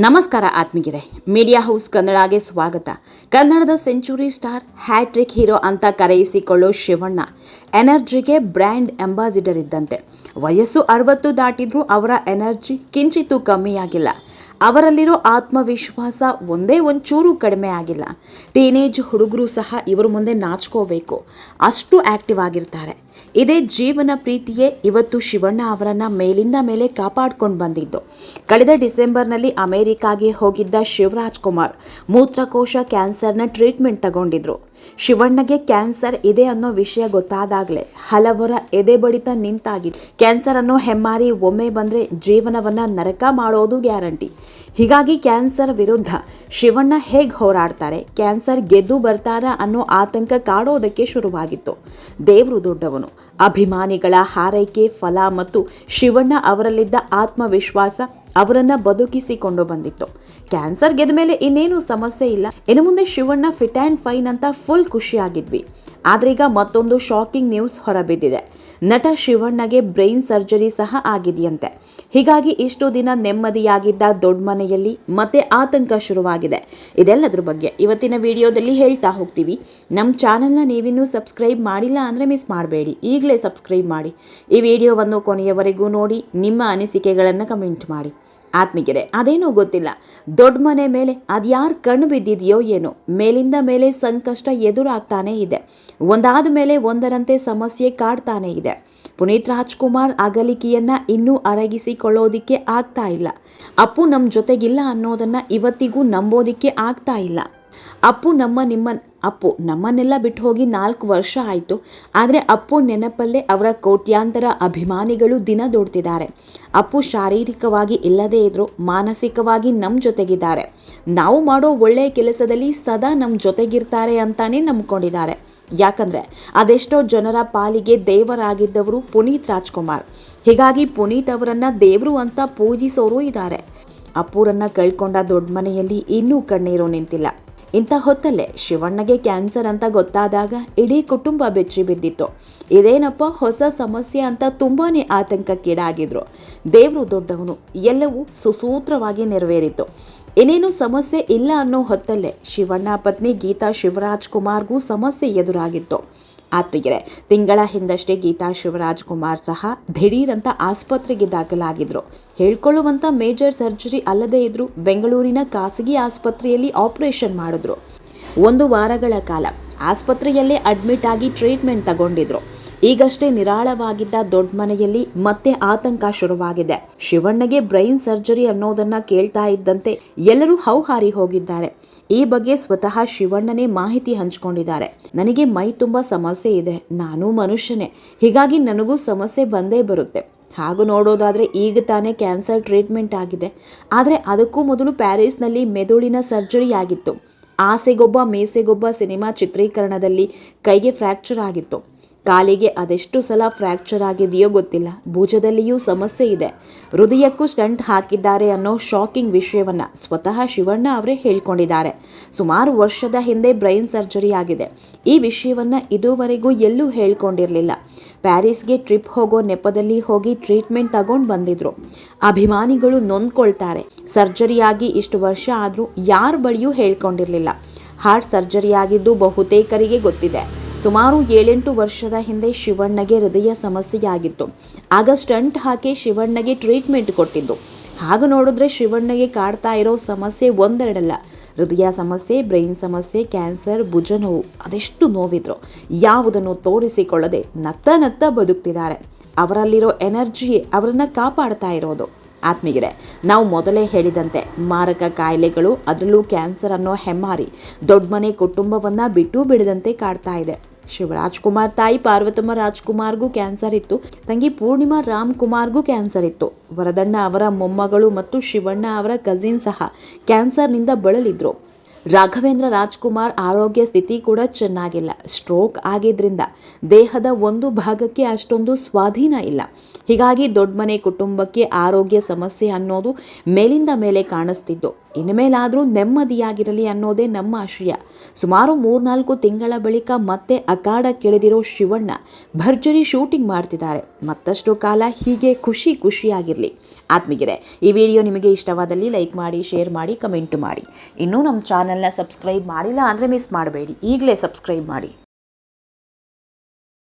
ನಮಸ್ಕಾರ ಆತ್ಮಗಿರೆ media house ಕನ್ನಡಗೆ ಸ್ವಾಗತ. ಕನ್ನಡದ ಸೆಂಚುರಿ ಸ್ಟಾರ್, ಹ್ಯಾಟ್ರಿಕ್ ಹೀರೋ ಅಂತ ಕರೆಯಿಸಿಕೊಳ್ಳೋ ಶಿವಣ್ಣ ಎನರ್ಜಿಗೆ ಬ್ರ್ಯಾಂಡ್ ಅಂಬಾಸಿಡರ್ ಇದ್ದಂತೆ. ವಯಸ್ಸು ಅರವತ್ತು ದಾಟಿದ್ರೂ ಅವರ ಎನರ್ಜಿ ಕಿಂಚಿತ್ತೂ ಕಮ್ಮಿಯಾಗಿಲ್ಲ. ಅವರಲ್ಲಿರೋ ಆತ್ಮವಿಶ್ವಾಸ ಒಂದೇ ಒಂಚೂರು ಕಡಿಮೆ ಆಗಿಲ್ಲ. ಟೀನೇಜ್ ಹುಡುಗರು ಸಹ ಇವರ ಮುಂದೆ ನಾಚ್ಕೋಬೇಕು. ಅಷ್ಟು ಆಕ್ಟಿವ್ ಆಗಿರ್ತಾರೆ. ಇದೇ ಜೀವನ ಪ್ರೀತಿಯೇ ಇವತ್ತು ಶಿವಣ್ಣ ಅವರನ್ನು ಮೇಲಿಂದ ಮೇಲೆ ಕಾಪಾಡ್ಕೊಂಡು ಬಂದಿದ್ದು. ಕಳೆದ ಡಿಸೆಂಬರ್ನಲ್ಲಿ ಅಮೆರಿಕಾಗೆ ಹೋಗಿದ್ದ ಶಿವರಾಜ್ ಕುಮಾರ್ ಮೂತ್ರಕೋಶ ಕ್ಯಾನ್ಸರ್ನ ಟ್ರೀಟ್ಮೆಂಟ್ ತಗೊಂಡಿದ್ರು. ಶಿವಣ್ಣಗೆ ಕ್ಯಾನ್ಸರ್ ಇದೆ ಅನ್ನೋ ವಿಷಯ ಗೊತ್ತಾದಾಗಲೇ ಹಲವರ ಎದೆ ಬಡಿತ ನಿಂತಾಗಿದೆ ಕ್ಯಾನ್ಸರ್ ಅನ್ನೋ ಹೆಮ್ಮಾರಿ ಒಮ್ಮೆ ಬಂದರೆ ಜೀವನವನ್ನು ನರಕ ಮಾಡೋದು ಗ್ಯಾರಂಟಿ. ಹೀಗಾಗಿ ಕ್ಯಾನ್ಸರ್ ವಿರುದ್ಧ ಶಿವಣ್ಣ ಹೇಗೆ ಹೋರಾಡ್ತಾರೆ? ಕ್ಯಾನ್ಸರ್ ಗೆದ್ದು ಬರ್ತಾರ ಅನ್ನೋ ಆತಂಕ ಕಾಡೋದಕ್ಕೆ ಶುರುವಾಗಿತ್ತು. ದೇವರು ದೊಡ್ಡವನು. ಅಭಿಮಾನಿಗಳ ಹಾರೈಕೆ, ಫಲ ಮತ್ತು ಶಿವಣ್ಣ ಅವರಲ್ಲಿದ್ದ ಆತ್ಮವಿಶ್ವಾಸ ಅವರನ್ನ ಬದುಕಿಸಿಕೊಂಡು ಬಂದಿತ್ತು. ಕ್ಯಾನ್ಸರ್ ಗೆದ್ದ ಮೇಲೆ ಇನ್ನೇನು ಸಮಸ್ಯೆ ಇಲ್ಲ. ಇನ್ನು ಮುಂದೆ ಶಿವಣ್ಣ ಫಿಟ್ ಆ್ಯಂಡ್ ಫೈನ್ ಅಂತ ಫುಲ್ ಖುಷಿಯಾಗಿದ್ವಿ. ಆದ್ರೀಗ ಮತ್ತೊಂದು ಶಾಕಿಂಗ್ ನ್ಯೂಸ್ ಹೊರಬಿದ್ದಿದೆ. ನಟ ಶಿವಣ್ಣಗೆ ಬ್ರೈನ್ ಸರ್ಜರಿ ಸಹ ಆಗಿದೆಯಂತೆ. ಹೀಗಾಗಿ ಇಷ್ಟು ದಿನ ನೆಮ್ಮದಿಯಾಗಿದ್ದ ದೊಡ್ಡ ಮನೆಯಲ್ಲಿ ಮತ್ತೆ ಆತಂಕ ಶುರುವಾಗಿದೆ. ಇದೆಲ್ಲದ್ರ ಬಗ್ಗೆ ಇವತ್ತಿನ ವಿಡಿಯೋದಲ್ಲಿ ಹೇಳ್ತಾ ಹೋಗ್ತೀವಿ. ನಮ್ಮ ಚಾನಲ್ನ ನೀವಿನ್ನೂ ಸಬ್ಸ್ಕ್ರೈಬ್ ಮಾಡಿಲ್ಲ ಅಂದರೆ ಮಿಸ್ ಮಾಡಬೇಡಿ. ಈಗಲೇ ಸಬ್ಸ್ಕ್ರೈಬ್ ಮಾಡಿ. ಈ ವಿಡಿಯೋವನ್ನು ಕೊನೆಯವರೆಗೂ ನೋಡಿ, ನಿಮ್ಮ ಅನಿಸಿಕೆಗಳನ್ನು ಕಮೆಂಟ್ ಮಾಡಿ. ಆತ್ಮಿಗೆರೆ ಅದೇನೋ ಗೊತ್ತಿಲ್ಲ. ದೊಡ್ಡ ಮನೆ ಮೇಲೆ ಅದ್ಯಾರು ಕಣ್ಣು ಬಿದ್ದಿದೆಯೋ ಏನೋ, ಮೇಲಿಂದ ಮೇಲೆ ಸಂಕಷ್ಟ ಎದುರಾಗ್ತಾನೇ ಇದೆ. ಒಂದಾದ ಮೇಲೆ ಒಂದರಂತೆ ಸಮಸ್ಯೆ ಕಾಡ್ತಾನೆ ಇದೆ. ಪುನೀತ್ ರಾಜ್ಕುಮಾರ್ ಅಗಲಿಕೆಯನ್ನ ಇನ್ನೂ ಅರಗಿಸಿಕೊಳ್ಳೋದಿಕ್ಕೆ ಆಗ್ತಾ ಇಲ್ಲ. ಅಪ್ಪು ನಮ್ಮ ಜೊತೆಗಿಲ್ಲ ಅನ್ನೋದನ್ನ ಇವತ್ತಿಗೂ ನಂಬೋದಿಕ್ಕೆ ಆಗ್ತಾ ಇಲ್ಲ. ಅಪ್ಪು ನಮ್ಮ ನಿಮ್ಮ, ಅಪ್ಪು ನಮ್ಮನ್ನೆಲ್ಲ ಬಿಟ್ಟು ಹೋಗಿ ನಾಲ್ಕು ವರ್ಷ ಆಯಿತು. ಆದರೆ ಅಪ್ಪು ನೆನಪಲ್ಲೇ ಅವರ ಕೋಟ್ಯಾಂತರ ಅಭಿಮಾನಿಗಳು ದಿನ ದೊಡ್ತಿದ್ದಾರೆ. ಅಪ್ಪು ಶಾರೀರಿಕವಾಗಿ ಇಲ್ಲದೇ ಇದ್ದರೂ ಮಾನಸಿಕವಾಗಿ ನಮ್ಮ ಜೊತೆಗಿದ್ದಾರೆ. ನಾವು ಮಾಡೋ ಒಳ್ಳೆಯ ಕೆಲಸದಲ್ಲಿ ಸದಾ ನಮ್ಮ ಜೊತೆಗಿರ್ತಾರೆ ಅಂತಾನೆ ನಂಬ್ಕೊಂಡಿದ್ದಾರೆ. ಯಾಕಂದರೆ ಅದೆಷ್ಟೋ ಜನರ ಪಾಲಿಗೆ ದೇವರಾಗಿದ್ದವರು ಪುನೀತ್ ರಾಜ್ಕುಮಾರ್. ಹೀಗಾಗಿ ಪುನೀತ್ ಅವರನ್ನು ದೇವರು ಅಂತ ಪೂಜಿಸೋರು ಇದ್ದಾರೆ. ಅಪ್ಪುರನ್ನು ಕಳ್ಕೊಂಡ ದೊಡ್ಡ ಮನೆಯಲ್ಲಿ ಇನ್ನೂ ಕಣ್ಣೀರು ನಿಂತಿಲ್ಲ. ಇಂಥ ಹೊತ್ತಲ್ಲೇ ಶಿವಣ್ಣಗೆ ಕ್ಯಾನ್ಸರ್ ಅಂತ ಗೊತ್ತಾದಾಗ ಇಡೀ ಕುಟುಂಬ ಬೆಚ್ಚಿ ಬಿದ್ದಿತ್ತು. ಇದೇನಪ್ಪ ಹೊಸ ಸಮಸ್ಯೆ ಅಂತ ತುಂಬಾ ಆತಂಕಕ್ಕೀಡಾಗಿದ್ರು. ದೇವರು ದೊಡ್ಡವನು, ಎಲ್ಲವೂ ಸುಸೂತ್ರವಾಗಿ ನೆರವೇರಿತು. ಇನ್ನೇನು ಸಮಸ್ಯೆ ಇಲ್ಲ ಅನ್ನೋ ಹೊತ್ತಲ್ಲೇ ಶಿವಣ್ಣ ಪತ್ನಿ ಗೀತಾ ಶಿವರಾಜ್ ಕುಮಾರ್ಗೂ ಸಮಸ್ಯೆ ಎದುರಾಗಿತ್ತು. ಆತ್ಮೀಗೆರೆ ತಿಂಗಳ ಹಿಂದಷ್ಟೇ ಗೀತಾ ಶಿವರಾಜ್ ಕುಮಾರ್ ಸಹ ದಿಢೀರಂತ ಆಸ್ಪತ್ರೆಗೆ ದಾಖಲಾಗಿದ್ರು. ಹೇಳ್ಕೊಳ್ಳುವಂಥ ಮೇಜರ್ ಸರ್ಜರಿ ಅಲ್ಲದೇ ಇದ್ರು ಬೆಂಗಳೂರಿನ ಖಾಸಗಿ ಆಸ್ಪತ್ರೆಯಲ್ಲಿ ಆಪರೇಷನ್ ಮಾಡಿದ್ರು. ಒಂದು ವಾರಗಳ ಕಾಲ ಆಸ್ಪತ್ರೆಯಲ್ಲೇ ಅಡ್ಮಿಟ್ ಆಗಿ ಟ್ರೀಟ್ಮೆಂಟ್ ತಗೊಂಡಿದ್ರು. ಈಗಷ್ಟೇ ನಿರಾಳವಾಗಿದ್ದ ದೊಡ್ಡ ಮನೆಯಲ್ಲಿ ಮತ್ತೆ ಆತಂಕ ಶುರುವಾಗಿದೆ. ಶಿವಣ್ಣಗೆ ಬ್ರೈನ್ ಸರ್ಜರಿ ಅನ್ನೋದನ್ನ ಕೇಳ್ತಾ ಇದ್ದಂತೆ ಎಲ್ಲರೂ ಹೌಹಾರಿ ಹೋಗಿದ್ದಾರೆ. ಈ ಬಗ್ಗೆ ಸ್ವತಃ ಶಿವಣ್ಣನೇ ಮಾಹಿತಿ ಹಂಚಿಕೊಂಡಿದ್ದಾರೆ. ನನಗೆ ಮೈ ತುಂಬ ಸಮಸ್ಯೆ ಇದೆ. ನಾನು ಮನುಷ್ಯನೇ. ಹೀಗಾಗಿ ನನಗೂ ಸಮಸ್ಯೆ ಬಂದೇ ಬರುತ್ತೆ. ಹಾಗೂ ನೋಡೋದಾದರೆ ಈಗ ತಾನೇ ಕ್ಯಾನ್ಸರ್ ಟ್ರೀಟ್ಮೆಂಟ್ ಆಗಿದೆ. ಆದರೆ ಅದಕ್ಕೂ ಮೊದಲು ಪ್ಯಾರಿಸ್ನಲ್ಲಿ ಮೆದುಳಿನ ಸರ್ಜರಿ ಆಗಿತ್ತು. ಆಸೆಗೊಬ್ಬ, ಮೇಸೆಗೊಬ್ಬ ಸಿನಿಮಾ ಚಿತ್ರೀಕರಣದಲ್ಲಿ ಕೈಗೆ ಫ್ರ್ಯಾಕ್ಚರ್ ಆಗಿತ್ತು. ಕಾಲಿಗೆ ಅದೆಷ್ಟು ಸಲ ಫ್ರ್ಯಾಕ್ಚರ್ ಆಗಿದೆಯೋ ಗೊತ್ತಿಲ್ಲ. ಭುಜದಲ್ಲಿಯೂ ಸಮಸ್ಯೆ ಇದೆ. ಹೃದಯಕ್ಕೂ ಸ್ಟಂಟ್ ಹಾಕಿದ್ದಾರೆ ಅನ್ನೋ ಶಾಕಿಂಗ್ ವಿಷಯವನ್ನು ಸ್ವತಃ ಶಿವಣ್ಣ ಅವರೇ ಹೇಳ್ಕೊಂಡಿದ್ದಾರೆ. ಸುಮಾರು ವರ್ಷದ ಹಿಂದೆ ಬ್ರೈನ್ ಸರ್ಜರಿ ಆಗಿದೆ. ಈ ವಿಷಯವನ್ನು ಇದುವರೆಗೂ ಎಲ್ಲೂ ಹೇಳ್ಕೊಂಡಿರಲಿಲ್ಲ. ಪ್ಯಾರಿಸ್ಗೆ ಟ್ರಿಪ್ ಹೋಗೋ ನೆಪದಲ್ಲಿ ಹೋಗಿ ಟ್ರೀಟ್ಮೆಂಟ್ ತಗೊಂಡು ಬಂದಿದ್ರು. ಅಭಿಮಾನಿಗಳು ನೊಂದ್ಕೊಳ್ತಾರೆ. ಸರ್ಜರಿಯಾಗಿ ಇಷ್ಟು ವರ್ಷ ಆದರೂ ಯಾರ ಬಳಿಯೂ ಹೇಳ್ಕೊಂಡಿರಲಿಲ್ಲ. ಹಾರ್ಟ್ ಸರ್ಜರಿ ಆಗಿದ್ದು ಬಹುತೇಕರಿಗೆ ಗೊತ್ತಿದೆ. ಸುಮಾರು ಏಳೆಂಟು ವರ್ಷದ ಹಿಂದೆ ಶಿವಣ್ಣಗೆ ಹೃದಯ ಸಮಸ್ಯೆಯಾಗಿತ್ತು. ಆಗ ಸ್ಟಂಟ್ ಹಾಕಿ ಶಿವಣ್ಣಗೆ ಟ್ರೀಟ್ಮೆಂಟ್ ಕೊಟ್ಟಿದ್ದು. ಹಾಗೆ ನೋಡಿದ್ರೆ ಶಿವಣ್ಣಗೆ ಕಾಡ್ತಾ ಇರೋ ಸಮಸ್ಯೆ ಒಂದೆರಡಲ್ಲ. ಹೃದಯ ಸಮಸ್ಯೆ, ಬ್ರೈನ್ ಸಮಸ್ಯೆ, ಕ್ಯಾನ್ಸರ್ ಭುಜ ನೋವು ಅದೆಷ್ಟು ನೋವಿದ್ರು. ಯಾವುದನ್ನು ತೋರಿಸಿಕೊಳ್ಳದೆ ನಕ್ತ ನಗ್ತಾ ಬದುಕ್ತಿದ್ದಾರೆ. ಅವರಲ್ಲಿರೋ ಎನರ್ಜಿ ಅವರನ್ನು ಕಾಪಾಡ್ತಾ ಇರೋದು. ಆತ್ಮೀಗಿದೆ ನಾವು ಮೊದಲೇ ಹೇಳಿದಂತೆ ಮಾರಕ ಕಾಯಿಲೆಗಳು, ಅದರಲ್ಲೂ ಕ್ಯಾನ್ಸರ್ ಅನ್ನೋ ಹೆಮ್ಮಾರಿ ದೊಡ್ಡ ಮನೆ ಕುಟುಂಬವನ್ನು ಬಿಟ್ಟು ಬಿಡದಂತೆ ಕಾಡ್ತಾ ಇದೆ. ಶಿವರಾಜ್ ರಾಜ್ಕುಮಾರ್ ತಾಯಿ ಪಾರ್ವತಮ್ಮ ರಾಜ್ಕುಮಾರ್ಗೂ ಕ್ಯಾನ್ಸರ್ ಇತ್ತು. ತಂಗಿ ಪೂರ್ಣಿಮಾ ರಾಮ್ ಕುಮಾರ್ಗೂ ಕ್ಯಾನ್ಸರ್ ಇತ್ತು. ವರದಣ್ಣ ಅವರ ಮೊಮ್ಮಗಳು ಮತ್ತು ಶಿವಣ್ಣ ಅವರ ಕಸಿನ್ ಸಹ ಕ್ಯಾನ್ಸರ್ನಿಂದ ಬಳಲಿದ್ರು. ರಾಘವೇಂದ್ರ ರಾಜ್ಕುಮಾರ್ ಆರೋಗ್ಯ ಸ್ಥಿತಿ ಕೂಡ ಚೆನ್ನಾಗಿಲ್ಲ. ಸ್ಟ್ರೋಕ್ ಆಗಿದ್ರಿಂದ ದೇಹದ ಒಂದು ಭಾಗಕ್ಕೆ ಅಷ್ಟೊಂದು ಸ್ವಾಧೀನ ಇಲ್ಲ. ಹೀಗಾಗಿ ದೊಡ್ಡ ಮನೆ ಕುಟುಂಬಕ್ಕೆ ಆರೋಗ್ಯ ಸಮಸ್ಯೆ ಅನ್ನೋದು ಮೇಲಿಂದ ಮೇಲೆ ಕಾಣಿಸ್ತಿದ್ದು ಇನ್ಮೇಲಾದರೂ ನೆಮ್ಮದಿಯಾಗಿರಲಿ ಅನ್ನೋದೇ ನಮ್ಮ ಆಶಯ. ಸುಮಾರು ಮೂರ್ನಾಲ್ಕು ತಿಂಗಳ ಬಳಿಕ ಮತ್ತೆ ಅಖಾಡಕ್ಕಿಳಿದಿರೋ ಶಿವಣ್ಣ ಭರ್ಜರಿ ಶೂಟಿಂಗ್ ಮಾಡ್ತಿದ್ದಾರೆ. ಮತ್ತಷ್ಟು ಕಾಲ ಹೀಗೆ ಖುಷಿ ಖುಷಿಯಾಗಿರಲಿ. ಆತ್ಮಿಗಿರೆ ಈ ವಿಡಿಯೋ ನಿಮಗೆ ಇಷ್ಟವಾದಲ್ಲಿ ಲೈಕ್ ಮಾಡಿ, ಶೇರ್ ಮಾಡಿ, ಕಮೆಂಟ್ ಮಾಡಿ. ಇನ್ನೂ ನಮ್ಮ ಚಾನಲ್ನ ಸಬ್ಸ್ಕ್ರೈಬ್ ಮಾಡಿಲ್ಲ ಅಂದರೆ ಮಿಸ್ ಮಾಡಬೇಡಿ. ಈಗಲೇ ಸಬ್ಸ್ಕ್ರೈಬ್ ಮಾಡಿ.